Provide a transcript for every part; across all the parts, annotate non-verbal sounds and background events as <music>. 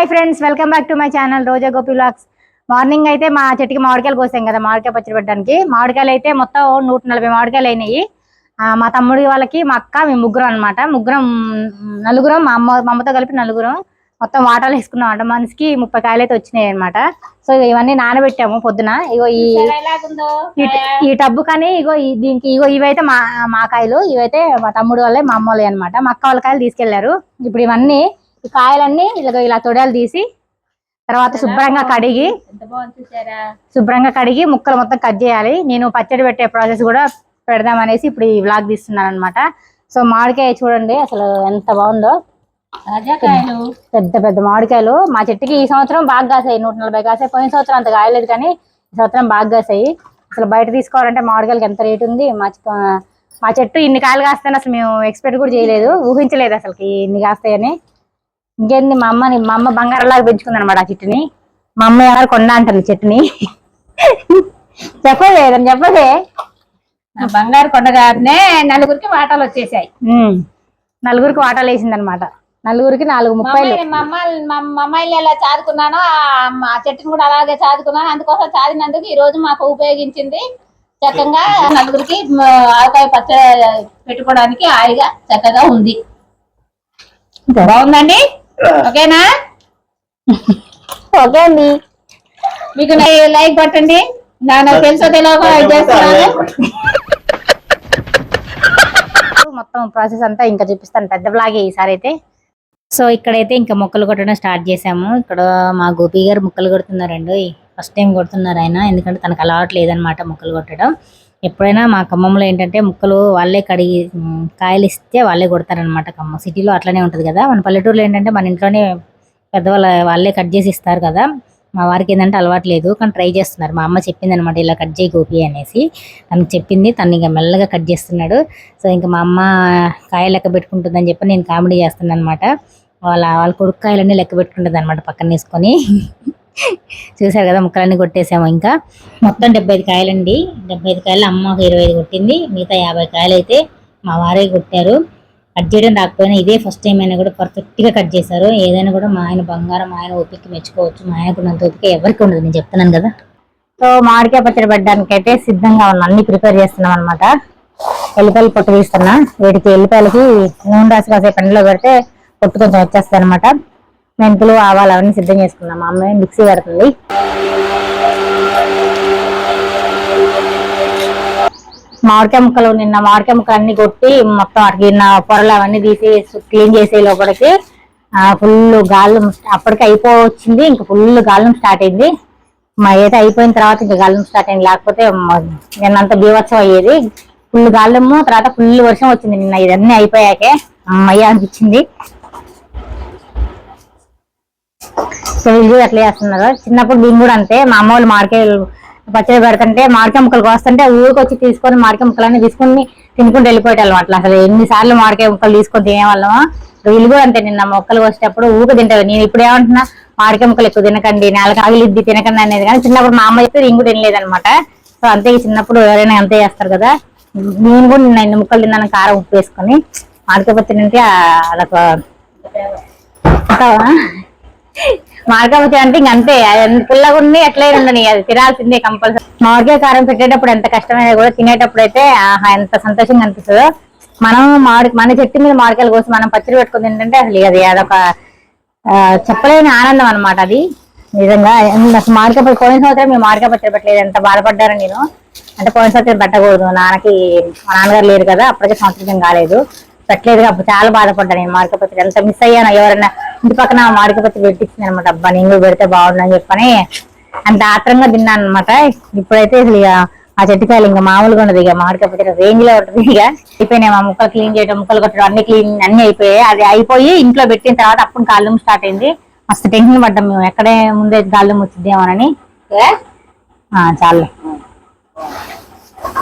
Hi friends welcome back to my channel Roja Gopi vlogs morning అయితే మా చెట్టుకి మామిడికాయలు కోసాం కదా మామిడికాయ పచ్చడి పెట్టడానికి. మామిడికాయలు అయితే మొత్తం నూట నలభై మామిడికాయలు అయినాయి. మా తమ్ముడి వాళ్ళకి మా అక్క మేము ముగ్గురం అన్నమాట. ముగ్గురం నలుగురం మా అమ్మ మా అమ్మతో కలిపి నలుగురం మొత్తం వాటాలు వేసుకున్నాం అంట మనిషికి ముప్పై కాయలు అయితే వచ్చినాయి అనమాట సో ఇవన్నీ నానబెట్టాము పొద్దున. ఇగో ఈ ఈ- టబ్బు కానీ ఇగో ఈ- దీనికి ఇగో ఇవైతే మా మా కాయలు. ఇవైతే మా తమ్ముడు వాళ్ళే మా అమ్మ వాళ్ళే అనమాట మా అక్క వాళ్ళ కాయలు తీసుకెళ్ళారు. ఇప్పుడు ఇవన్నీ ఈ కాయలన్నీ ఇలా ఇలా తొడలు తీసి తర్వాత శుభ్రంగా కడిగి శుభ్రంగా కడిగి ముక్కలు మొత్తం కట్ చేయాలి. నేను పచ్చడి పెట్టే ప్రాసెస్ కూడా పెడదాం అనేసి ఇప్పుడు ఈ వ్లాగ్ తీస్తున్నాను అనమాట సో మామిడికాయ చూడండి అసలు ఎంత బాగుందో. పెద్ద పెద్ద మామిడికాయలు. మా చెట్టుకి ఈ సంవత్సరం బాగా కాసాయి. నూట నలభై కాసాయి. పోయిన సంవత్సరం అంత కాయలేదు కానీ ఈ సంవత్సరం బాగా కాసాయి. అసలు బయట తీసుకోవాలంటే మామిడికాయలకి ఎంత రేటు ఉంది? మా మా చెట్టు ఇన్ని కాయలు కాస్తాయని అసలు మేము ఎక్స్పెక్ట్ కూడా చేయలేదు. ఊహించలేదు అసలు ఇన్ని కాస్తాయని. ఇంకేంది మా అమ్మని మా అమ్మ బంగారంలాగా పెంచుకుంది అనమాట ఆ చెట్టుని. మా అమ్మ ఎవరు కొండ అంటుంది చెట్టుని. చెప్పదే చెప్పదే. బంగారు కొండగానే నలుగురికి వాటాలు వచ్చేసాయి. నలుగురికి వాటాలు వేసింది అనమాట నలుగురికి నాలుగు మా ముప్పైలు అమ్మాయి- మా అమ్మాయి మా మా అమ్మాయిని ఎలా చాదుకున్నానో ఆ చెట్టుని కూడా అలాగే చాదుకున్నాను. అందుకోసం చాదినందుకు ఈ రోజు మాకు ఉపయోగించింది చక్కగా నలుగురికి ఆవకాయ పచ్చడి పెట్టుకోవడానికి హాయిగా చక్కగా ఉంది. బాగుందండి? ఓకేనా? ఓకే అండి. మీకు లైక్ కొట్టండి. నా- నాకు తెలుసో తెలియక చేస్తున్నాను. మొత్తం ప్రాసెస్ అంతా ఇంకా చూపిస్తాను పెద్ద బ్లాగే ఈసారి అయితే. సో ఇక్కడైతే ఇంకా మొక్కలు కొట్టడం స్టార్ట్ చేసాము ఇక్కడ మా గోపి గారు మొక్కలు కొడుతున్నారండి ఫస్ట్ టైం కొడుతున్నారు ఆయన. ఎందుకంటే తనకు అలవాటు లేదనమాట మొక్కలు కొట్టడం. ఎప్పుడైనా మా ఖమ్మంలో ఏంటంటే ముక్కలు వాళ్ళే కడిగి కాయలు ఇస్తే వాళ్ళే కొడతారనమాట ఖమ్మం. సిటీలో అట్లనే ఉంటుంది కదా. మన పల్లెటూరులో ఏంటంటే మన ఇంట్లోనే పెద్దవాళ్ళ వాళ్ళే కట్ చేసి ఇస్తారు కదా. మా వారికి ఏంటంటే అలవాటు లేదు కానీ ట్రై చేస్తున్నారు. మా అమ్మ చెప్పింది అనమాట ఇలా కట్ చేయి గోపి అనేసి. తనకు చెప్పింది తను ఇంకా మెల్లగా కట్ చేస్తున్నాడు. సో ఇంకా మా అమ్మ కాయ లెక్క పెట్టుకుంటుందని చెప్పి నేను కామెడీ చేస్తున్నాను అనమాట వాళ్ళ వాళ్ళ కొడుకు కాయలన్నీ లెక్క పెట్టుకుంటుంది అనమాట పక్కన వేసుకొని. చూసారు కదా ముక్కలన్నీ కొట్టేసాము ఇంకా. మొత్తం డెబ్బై ఐదు కాయలండి. డెబ్బై ఐదు కాయలు అమ్మ ఒక ఇరవై ఐదు కొట్టింది. మిగతా యాభై కాయలు అయితే మా వారే కొట్టారు. కట్ చేయడం రాకపోయినా ఇదే ఫస్ట్ టైం అయినా కూడా పర్ఫెక్ట్గా కట్ చేశారు. ఏదైనా కూడా మా ఆయన బంగారం మా ఆయన ఓపిక మెచ్చుకోవచ్చు. మా ఆయనకు ఉన్నంత ఓపిక ఎవరికి ఉండదు. నేను చెప్తున్నాను కదా. సో మామిడికాయ పచ్చడి పడడానికి అయితే సిద్ధంగా ఉన్నాం. అన్ని ప్రిపేర్ చేస్తున్నాం అనమాట ఎల్లిపాయలు పొట్టు తీస్తున్నా. వీటికి ఎల్లిపాయలకి నూనె రాసి కాసే ఎండలో పెడితే పొట్టు కొంచెం వచ్చేస్తుంది అనమాట మెంతులు ఆవాలు అవన్నీ సిద్ధం చేసుకున్నాం మా అమ్మాయి మిక్సీ పెడుతుంది. మామిడికాయ ముక్కలు నిన్న మామిడికాయ ముక్కలు అన్ని కొట్టి మొత్తం అక్కడికి ఉన్న పొరలు అవన్నీ తీసి క్లీన్ చేసే లోపలికి ఫుల్ గాలం అప్పటికి అయిపోవచ్చింది. ఇంకా ఫుల్ గాలం స్టార్ట్ అయింది. మా ఏదో అయిపోయిన తర్వాత ఇంకా గాలం స్టార్ట్ అయింది. లేకపోతే నిన్నంత బీభత్సం అయ్యేది. ఫుల్ గాలము తర్వాత ఫుల్ వర్షం వచ్చింది నిన్న. ఇదన్నీ అయిపోయాకే అమ్మయ్య అనిపించింది. సో వీళ్ళు అట్లా చేస్తున్నారు? చిన్నప్పుడు మేము కూడా అంతే మా అమ్మ వాళ్ళు మామిడికాయలు పచ్చడి పెడుతుంటే మాడికాయ ముక్కలు కోస్తుంటే ఊరికి వచ్చి తీసుకొని మామిడికాయ ముక్కలన్నీ తీసుకొని తినుకుంటూ వెళ్ళిపోయేటాళ్ళం అట్లా. అసలు ఎన్నిసార్లు మాడికాయ ముక్కలు తీసుకొని తినేవాళ్ళమా వీళ్ళు కూడా అంతే నిన్న మొక్కలు వచ్చేటప్పుడు ఊక తింటారు. నేను ఇప్పుడు ఏమంటున్నా మాడికాయ ముక్కలు ఎక్కువ తినకండి నేల కాగిలిద్ది తినకండి అనేది కానీ చిన్నప్పుడు మా అమ్మ చెప్తే నేను కూడా తినలేదన్నమాట. సో అంతే చిన్నప్పుడు ఎవరైనా అంతే చేస్తారు కదా. నేను కూడా నిన్న ఎన్ని ముక్కలు తిన్నాను కారం ఉప్పు వేసుకొని మాడికాయ పచ్చడి తింటే అదొక అంటావా? అంటే ఇంక అంతే పిల్లగా ఉండి పుల్లగా ఉండని. అది తినాల్సిందే కంపల్సరీ. మామిడికాయ కారం పెట్టేటప్పుడు ఎంత కష్టమైనా కూడా తినేటప్పుడు అయితే ఆహా ఎంత సంతోషంగా అనిపిస్తుందో. మనం మామిడి మన చెట్టు మీద మామిడికాయల కోసి మనం పచ్చడి పెట్టుకుని ఏంటంటే అసలు అది అదొక చెప్పలేని ఆనందం అన్నమాట అది. నిజంగా అసలు మామిడికాయ కోయిన పోయిన సంవత్సరం మేము మామిడికాయ పచ్చడి పెట్టలేదు. ఎంత బాధపడ్డారు నేను. అంటే పోయిన సంవత్సరం పెట్టకూడదు. నాన్నకి మా నాన్నగారు లేరు కదా అప్పటికే సంవత్సరం కాలేదు. పెట్టలేదు అప్పుడు చాలా బాధపడ్డాను నేను మామిడికాయ పచ్చడి. ఎంత మిస్ అయ్యాను ఎవరైనా. ఇంటి పక్కన మాడికపోతే పెట్టించింది అనమాట అబ్బా నేను పెడితే బాగుండని అని చెప్పని అంత ఆత్రంగా తిన్నాను అనమాట ఇప్పుడైతే అసలు ఇక ఆ చెట్టుకాయలు ఇంకా మామూలుగా ఉండదు. ఇక మామిడికాయ రేంజ్లో ఉంటుంది ఇక. అయిపోయినాయి మా ముక్కలు క్లీన్ చేయడం ముక్కలు కొట్టడం అన్ని క్లీన్ అన్ని అయిపోయాయి. అది అయిపోయి ఇంట్లో పెట్టిన తర్వాత అప్పుడు కాళ్ళు స్టార్ట్ అయింది. మస్తు టెన్షన్ పడ్డాం మేము. ఎక్కడే ముందే గాళ్ళు ముచ్చిద్దామనని ఆ, చాలు.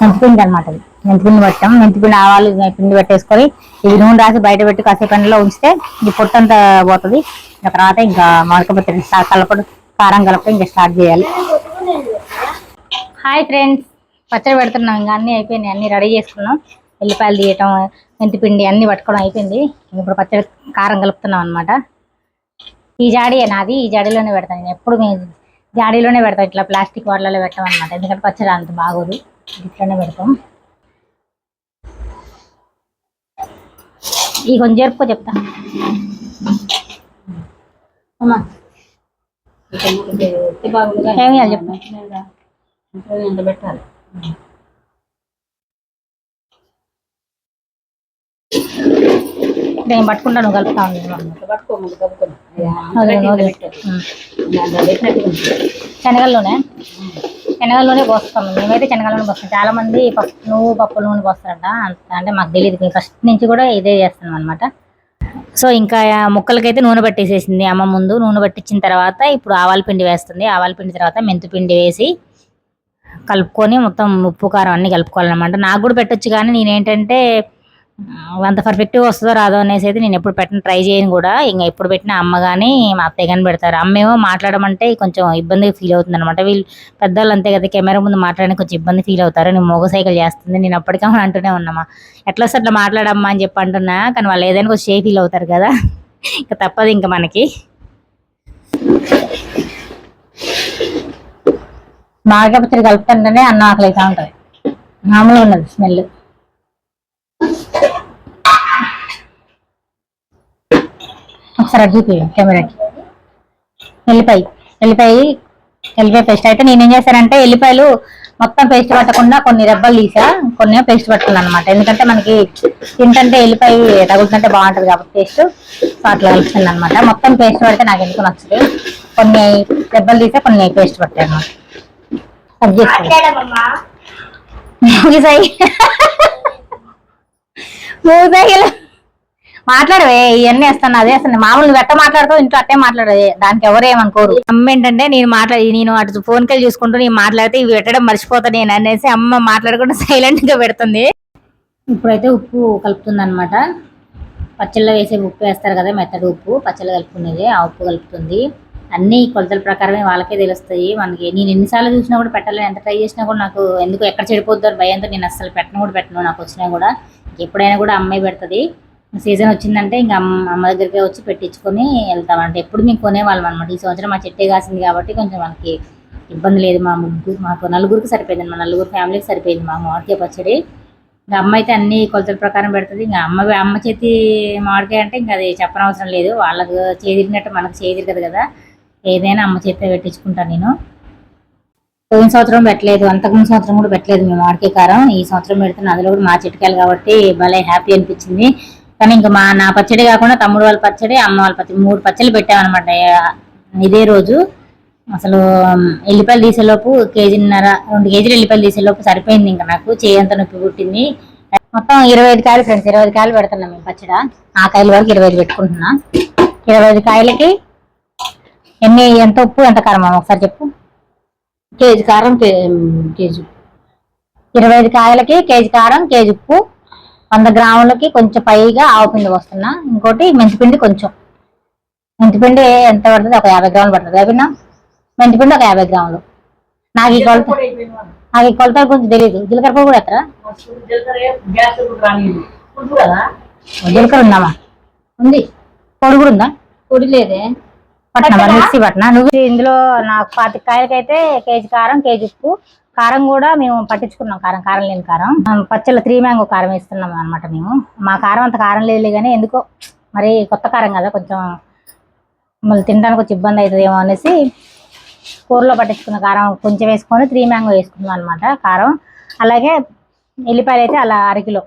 మెంతిపిండి అనమాట ఇది మెంతిపిండి పట్టాం. మెంతిపిండి ఆవాలు పిండి పెట్టేసుకొని ఇది నూనె రాసి బయట పెట్టి కాసేపు ఎండలో ఉంచితే ఈ పొట్టంతా పోతుంది. తర్వాత ఇంకా మామిడికాయ కలపడు కారం కలపడం ఇంకా స్టార్ట్ చేయాలి. Hi friends. పచ్చడి పెడుతున్నాం. ఇంకా అన్ని అయిపోయినాయి. అన్ని రెడీ చేసుకున్నాం. ఎల్లిపాయలు తీయటం మెంతిపిండి అన్ని పట్టుకోవడం అయిపోయింది. ఇప్పుడు పచ్చడి కారం కలుపుతున్నాం అనమాట ఈ జాడీ నాది. ఈ జాడీలోనే పెడతాను. నేను ఎప్పుడు జాడీలోనే పెడతాం ఇట్లా ప్లాస్టిక్ వాటర్లలో పెట్టాం అనమాట ఎందుకంటే పచ్చడి అంత బాగోదు. ఇట్లనే పెడతాం. ఈ కొంచెం జరుపుకో చెప్తా. అమ్మా. ఏమి పెట్టాలి? నేను పట్టుకుంటా నువ్వు కలుపుతా పట్టుకోమని కప్పుకొని శనగల నూనె శనగల నూనె పోస్తాం మేమైతే శనగల నూనె పోస్తాం. చాలా మంది పప్పు నువ్వు పప్పు నూనె పోస్తారంట. అంత- అంటే మాకు తెలియదు ఫస్ట్ నుంచి కూడా ఇదే చేస్తాం అనమాట సో ఇంకా ముక్కలకైతే నూనె పట్టేసేసింది అమ్మ ముందు. నూనె పట్టించిన తర్వాత ఇప్పుడు ఆవాల పిండి వేస్తుంది. ఆవాల పిండి తర్వాత మెంతిపిండి వేసి కలుపుకొని మొత్తం ఉప్పు కారం అన్ని కలుపుకోవాలన్నమాట. నాకు కూడా పెట్టొచ్చు కానీ నేనేంటంటే అంత పర్ఫెక్ట్గా వస్తుందో రాదో అనేసి అయితే నేను ఎప్పుడు పెట్టిన ట్రై చేయను కూడా. ఇంకా ఎప్పుడు పెట్టిన అమ్మ కానీ మా అత్తయ్య కానీ పెడతారు. అమ్మేమో మాట్లాడమంటే కొంచెం ఇబ్బందిగా ఫీల్ అవుతుంది అనమాట వీళ్ళు పెద్దవాళ్ళు అంతే కదా కెమెరా ముందు మాట్లాడడానికి కొంచెం ఇబ్బంది ఫీల్ అవుతారు. నేను మోగ సైకిల్ చేస్తుంది నేను అప్పటికే అంటూనే ఉన్నామా? ఎట్లా వస్తే అట్లా మాట్లాడమ్మా అని చెప్పి అంటున్నా కానీ వాళ్ళు ఏదైనా కొంచెం షే ఫీల్ అవుతారు కదా. ఇంకా తప్పదు ఇంకా మనకి. నాగపత్రి కలుపుతుంటేనే అన్న ఆకలి అవుతా ఉంటుంది. మామూలుగా ఉన్నది స్మెల్. ఒకసారి అటు చూపి కెమెరాకి. ఎల్లిపాయ ఎల్లిపాయ ఎల్లిపాయ పేస్ట్ అయితే నేనేం చేశానంటే ఎల్లిపాయలు మొత్తం పేస్ట్ పట్టకుండా కొన్ని రెబ్బలు తీసా కొన్ని పేస్ట్ పట్టుకున్నాను అనమాట ఎందుకంటే మనకి తింటంటే ఎల్లిపాయ తగులుతుంటే బాగుంటది కాబట్టి పేస్ట్ సో అట్లా కలుపుతుంది అనమాట మొత్తం పేస్ట్ పడితే నాకు ఎందుకు నచ్చదు. కొన్ని రెబ్బలు తీసా కొన్ని పేస్ట్ పట్టాను. అనమాట మూగిసాయిలు మాట్లాడవే ఇవన్నీ వేస్తాను అదే వేస్తాను. మామూలు నువ్వు ఎట్ట మాట్లాడుతావు ఇంట్లో అట్టే మాట్లాడదు దానికి ఎవరు ఏమనుకోరు. అమ్మ ఏంటంటే నేను మాట్లాడి నేను అటు ఫోన్ కాల్ చూసుకుంటూ నేను మాట్లాడితే ఇవి పెట్టడం మర్చిపోతా నేను అనేసి అమ్మ మాట్లాడకుండా <laughs> సైలెంట్గా పెడుతుంది. ఇప్పుడైతే ఉప్పు కలుపుతుంది అనమాట పచ్చళ్ళలో వేసే ఉప్పు వేస్తారు కదా మెత్తడి ఉప్పు పచ్చళ్ళు కలుపుకునేది ఆ ఉప్పు కలుపుతుంది. అన్ని కొలతల ప్రకారమే వాళ్ళకే తెలుస్తాయి. మనకి నేను ఎన్నిసార్లు చూసినా కూడా పెట్టాలని ఎంత ట్రై చేసినా కూడా నాకు ఎందుకు ఎక్కడ చెడిపోద్దో అని భయంతో నేను అసలు పెట్టను కూడా పెట్టను. నాకు వచ్చినా కూడా ఎప్పుడైనా కూడా అమ్మాయి పెడుతుంది. సీజన్ వచ్చిందంటే ఇంకా అమ్మ అమ్మ దగ్గరికి వచ్చి పెట్టించుకొని వెళ్తామంటే ఎప్పుడు మేము కొనేవాళ్ళం అనమాట ఈ సంవత్సరం మా చెట్టే కాసింది కాబట్టి కొంచెం మనకి ఇబ్బంది లేదు. మా ముగ్గురు మాకు నలుగురికి సరిపోయింది. మా నలుగురు ఫ్యామిలీకి సరిపోయింది. మా మామిడికాయ పచ్చడి. ఇంకా అమ్మ అయితే అన్ని కొలతల ప్రకారం పెడుతుంది. ఇంకా అమ్మ అమ్మ చేతి మామిడికాయ అంటే ఇంకా అది చెప్పనవసరం లేదు. వాళ్ళకు చేదిరినట్టు మనకు చేదిరగదు కదా. ఏదైనా అమ్మ చేతితో పెట్టించుకుంటాను నేను. పోయిన సంవత్సరం పెట్టలేదు. అంతకుముందు సంవత్సరం కూడా పెట్టలేదు మేము మామిడికాయ కారం. ఈ సంవత్సరం పెడుతున్న అందులో కూడా మా చెట్టుకాయలు కాబట్టి భలే హ్యాపీ అనిపించింది. కానీ ఇంకా మా నా పచ్చడి కాకుండా తమ్ముడు వాళ్ళ పచ్చడి అమ్మ వాళ్ళ పచ్చడి మూడు పచ్చళ్ళు పెట్టామన్నమాట. ఇదే రోజు. అసలు ఎల్లిపాయలు తీసేలోపు కేజీన్నర రెండు కేజీలు ఎల్లిపాయలు తీసేలోపు సరిపోయింది ఇంకా నాకు. చేయంత నొప్పి పుట్టింది. మొత్తం ఇరవై ఐదు కాయలు ఫ్రెండ్స్ ఇరవై ఐదు కాయలు పెడుతున్నాం మేము పచ్చడ. ఆ కాయల వరకు ఇరవై ఐదు పెట్టుకుంటున్నా. ఇరవై ఐదు కాయలకి ఎన్ని ఎంత ఉప్పు ఎంత కారం ఒకసారి చెప్పు. కేజీ కారం కేజీ ఇరవై ఐదు కాయలకి కేజీ కారం కేజీ ఉప్పు. వంద గ్రాములకి కొంచెం పైగా ఆవు పిండి వస్తున్నా ఇంకోటి మెంతిపిండి కొంచెం. మెంతిపిండి ఎంత పడుతుంది? ఒక యాభై గ్రాములు పడుతుంది. అవినా మెంతిపిండి ఒక యాభై గ్రాములు. నాకు ఈ కొలత నాకు ఈ కొలతలు కొంచెం తెలియదు జీలకర్ర పొడి కూడా ఎత్తరా? జీలకర్ర ఉందామా ఉంది. పొడి కూడా ఉందా? పొడి లేదే. పట్టినా మిక్సీ పట్టినా నువ్వు ఇందులో నాకు పాతి కాయలకైతే కేజీ కారం కేజీ ఉప్పు. కారం కూడా మేము పట్టించుకున్నాం. కారం కారం లేని కారం. పచ్చళ్ళ త్రీ మ్యాంగో కారం వేస్తున్నాం అనమాట మేము. మా కారం అంత కారం లేదు కానీ ఎందుకో మరి కొత్త కారం కదా కొంచెం మళ్ళీ తినడానికి కొంచెం ఇబ్బంది అవుతుందేమో అనేసి కూరలో పట్టించుకున్న కారం కొంచెం వేసుకొని త్రీ మ్యాంగో వేసుకున్నాం అనమాట కారం. అలాగే ఎల్లిపాయలు అయితే అలా అరకిలో.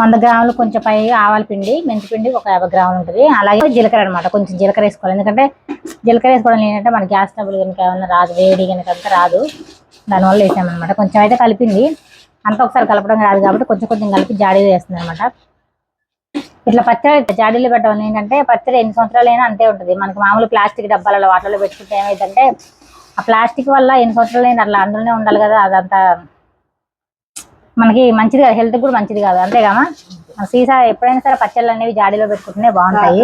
వంద గ్రాములు కొంచెం పై ఆవాల పిండి మెంతి పిండి ఒక యాభై గ్రాములు ఉంటుంది. అలాగే జీలకర్ర అనమాట కొంచెం జీలకర్ర వేసుకోవాలి. ఎందుకంటే జీలకర్ర వేసుకోవడం ఏంటంటే మన గ్యాస్ ట్రబుల్ కనుక ఏమన్నా రాదు వేడి కనుక అంతా రాదు. దానివల్ల వేసామన్నమాట. కొంచెం అయితే కలిపింది. అంత ఒకసారి కలపడం రాదు కాబట్టి కొంచెం కొంచెం కలిపి జాడీలో వేస్తుంది అనమాట ఇట్లా పచ్చడి జాడీలు పెట్టడం ఏంటంటే పచ్చడి ఎన్ని సంవత్సరాలైనా అంతే ఉంటుంది. మనకి మామూలు ప్లాస్టిక్ డబ్బాలలో వాటర్లో పెట్టుకుంటే ఏమైందంటే ఆ ప్లాస్టిక్ వల్ల ఎన్ని సంవత్సరాలైనా అట్లా అందులోనే ఉండాలి కదా అదంతా మనకి మంచిది కాదు హెల్త్ కూడా మంచిది కాదు. అంతేగా సీసా ఎప్పుడైనా సరే పచ్చళ్ళు అనేవి జాడీలో పెట్టుకుంటేనే బాగుంటాయి.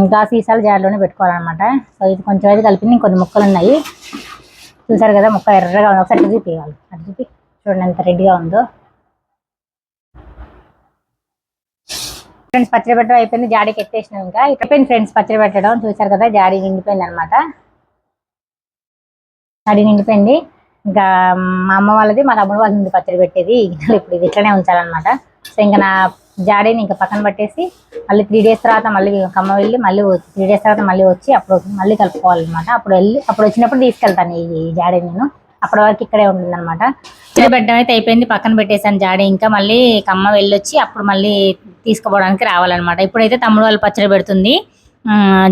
ఇంకా సీసాలు జాడీలోనే పెట్టుకోవాలన్నమాట. సో ఇది కొంచెం అయితే కలిపి ఇంకొన్ని ముక్కలు ఉన్నాయి. చూసారు కదా ముక్క ఎర్రగా ఉంది. ఒకసారి చూపి వాళ్ళు అటు చూపి చూడండి ఎంత రెడ్డిగా ఉందో. ఫ్రెండ్స్ పచ్చడి పెట్టడం అయిపోయింది. జాడీకి ఎత్తేసినాం ఇంకా. అయిపోయింది ఫ్రెండ్స్ పచ్చడి పెట్టడం. చూసారు కదా జాడీ నిండిపోయింది అనమాట జాడీ నిండిపోయింది. ఇంకా మా అమ్మ వాళ్ళది మా తమ్ముడు వాళ్ళ ముందు పచ్చడి పెట్టేది. ఇప్పుడు ఇది ఇట్లనే ఉంచాలన్నమాట. సో ఇంకా నా జాడీని ఇంకా పక్కన పెట్టేసి మళ్ళీ త్రీ డేస్ తర్వాత మళ్ళీ కమ్మ వెళ్ళి మళ్ళీ త్రీ డేస్ తర్వాత మళ్ళీ వచ్చి అప్పుడు మళ్ళీ కలుపుకోవాలన్నమాట. అప్పుడు వెళ్ళి అప్పుడు వచ్చినప్పుడు తీసుకెళ్తాను ఈ జాడీ నేను. అప్పటి వరకు ఇక్కడే ఉంటుంది అనమాట పెట్టడం అయితే అయిపోయింది పక్కన పెట్టేసాను జాడీ. ఇంకా మళ్ళీ కమ్మ వెళ్ళొచ్చి అప్పుడు మళ్ళీ తీసుకుపోవడానికి రావాలన్నమాట. ఇప్పుడైతే తమ్ముడు వాళ్ళు పచ్చడి పెడుతుంది.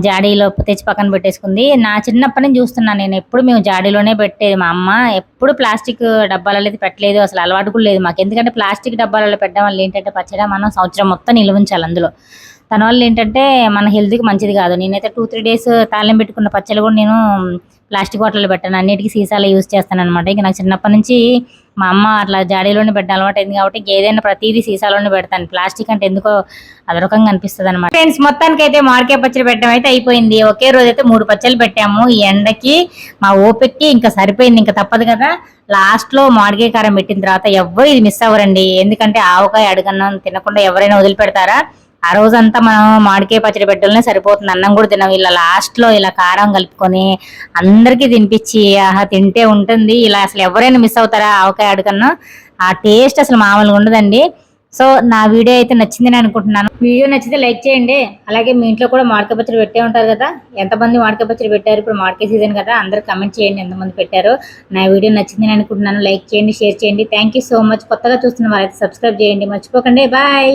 జాడీలో తెచ్చి పక్కన పెట్టేసుకుంది. నా చిన్నప్పటి నుంచి చూస్తున్నాను నేను. ఎప్పుడు మేము జాడీలోనే పెట్టేది. మా అమ్మ ఎప్పుడు ప్లాస్టిక్ డబ్బాలలో అయితే పెట్టలేదు. అసలు అలవాటు కూడా లేదు మాకు. ఎందుకంటే ప్లాస్టిక్ డబ్బాలలో పెట్టడం వల్ల ఏంటంటే పచ్చడి మనం సంవత్సరం మొత్తం నిల్వ ఉంచాలి అందులో. తన వల్ల ఏంటంటే మన హెల్త్కి మంచిది కాదు. నేనైతే టూ త్రీ డేస్ తాళం పెట్టుకున్న పచ్చళ్ళు కూడా నేను ప్లాస్టిక్ బాటిల్లో పెట్టాను. అన్నిటికీ సీసాలు యూజ్ చేస్తాను అనమాట ఇంకా నాకు చిన్నప్పటి నుంచి మా అమ్మ అట్లా జాడీలోనే పెట్టడం అలవాటు అయింది కాబట్టి ఏదైనా ప్రతిదీ సీసాలోనే పెడతాను. ప్లాస్టిక్ అంటే ఎందుకో అదొరకంగా అనిపిస్తుంది అనమాట ఫ్రెండ్స్ మొత్తానికి అయితే మామిడికాయ పచ్చడి పెట్టడం అయితే అయిపోయింది. ఒకే రోజు అయితే మూడు పచ్చళ్ళు పెట్టాము. ఈ ఎండకి మా ఓపిక్కి ఇంకా సరిపోయింది. ఇంకా తప్పదు కదా. లాస్ట్లో మామిడికాయ కారం పెట్టిన తర్వాత ఎవ్వరు ఇది మిస్ అవ్వరండి. ఎందుకంటే ఆవకాయ అడుగన్నం తినకుండా ఎవరైనా వదిలిపెడతారా? ఆ రోజంతా మనం మామిడికాయ పచ్చడి పెట్టడమే సరిపోతుంది. అన్నం కూడా తినం ఇలా లాస్ట్లో ఇలా కారం కలుపుకొని అందరికీ తినిపించి ఆహా తింటే ఉంటుంది. ఇలా అసలు ఎవరైనా మిస్ అవుతారా ఆవకాయ అడుగన్నం? ఆ టేస్ట్ అసలు మామూలుగా ఉండదండి. సో నా వీడియో అయితే నచ్చిందని అనుకుంటున్నాను. వీడియో నచ్చితే లైక్ చేయండి. అలాగే మీ ఇంట్లో కూడా మామిడికాయ పచ్చడి పెట్టే ఉంటారు కదా. ఎంతమంది మామిడికాయ పచ్చడి పెట్టారు? ఇప్పుడు మామిడికాయ సీజన్ కదా. అందరూ కమెంట్ చేయండి ఎంతమంది పెట్టారు. నా వీడియో నచ్చింది అనుకుంటున్నాను. లైక్ చేయండి షేర్ చేయండి. థ్యాంక్ యూ సో మచ్ కొత్తగా చూస్తున్న వారైతే సబ్స్క్రైబ్ చేయండి. మర్చిపోకండి. బాయ్